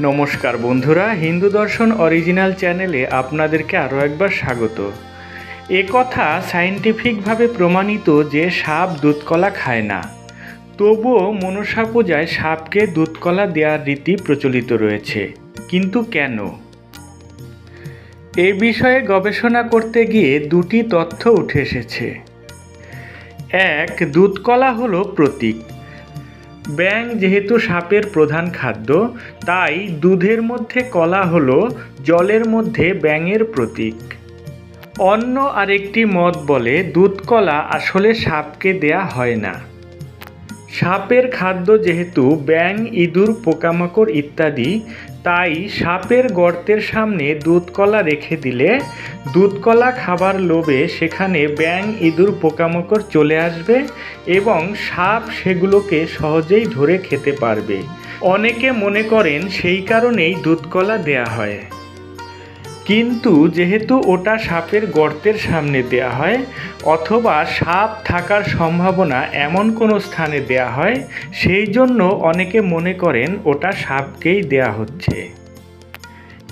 নমস্কার বন্ধুরা, হিন্দু দর্শন অরিজিনাল চ্যানেলে আপনাদেরকে আরও একবার স্বাগত। এ কথা সায়েন্টিফিকভাবে প্রমাণিত যে সাপ দুধকলা খায় না। তবুও মনসা পূজায় সাপকে দুধকলা দেওয়ার রীতি প্রচলিত রয়েছে। কিন্তু কেন? এ বিষয়ে গবেষণা করতে গিয়ে দুটি তথ্য উঠে এসেছে। এক, দুধকলা হলো প্রতীক। ব্যাং যেহেতু সাপের প্রধান খাদ্য, তাই দুধের মধ্যে কলা হল জলের মধ্যে ব্যাঙের প্রতীক। অন্য আরেকটি মত বলে, দুধ কলা আসলে সাপকে দেয়া হয় না। সাপের খাদ্য যেহেতু ব্যাং ইঁদুর, পোকামাকড় ইত্যাদি, তাই সাপের গর্তের সামনে দুধকলা রেখে দিলে দুধকলা খাবার লোভে সেখানে ব্যাং ইঁদুর, পোকামাকড় চলে আসবে এবং সাপ সেগুলোকে সহজেই ধরে খেতে পারবে। অনেকে মনে করেন সেই কারণেই দুধকলা দেয়া হয়। কিন্তু যেহেতু ওটা সাপের গর্তের সামনে দেয়া হয়, অথবা সাপ থাকার সম্ভাবনা এমন কোনো স্থানে দেয়া হয়, সেই জন্য অনেকে মনে করেন ওটা সাপকেই দেয়া হচ্ছে।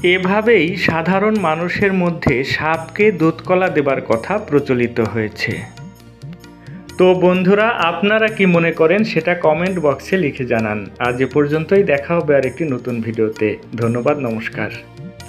এভাবেই সাধারণ মানুষের মধ্যে সাপকে দুধকলা দেবার কথা প্রচলিত হয়েছে। তো বন্ধুরা, আপনারা কি মনে করেন সেটা কমেন্ট বক্সে লিখে জানান। আজ এ পর্যন্তই, দেখা হবে আর একটি নতুন ভিডিওতে। ধন্যবাদ, নমস্কার।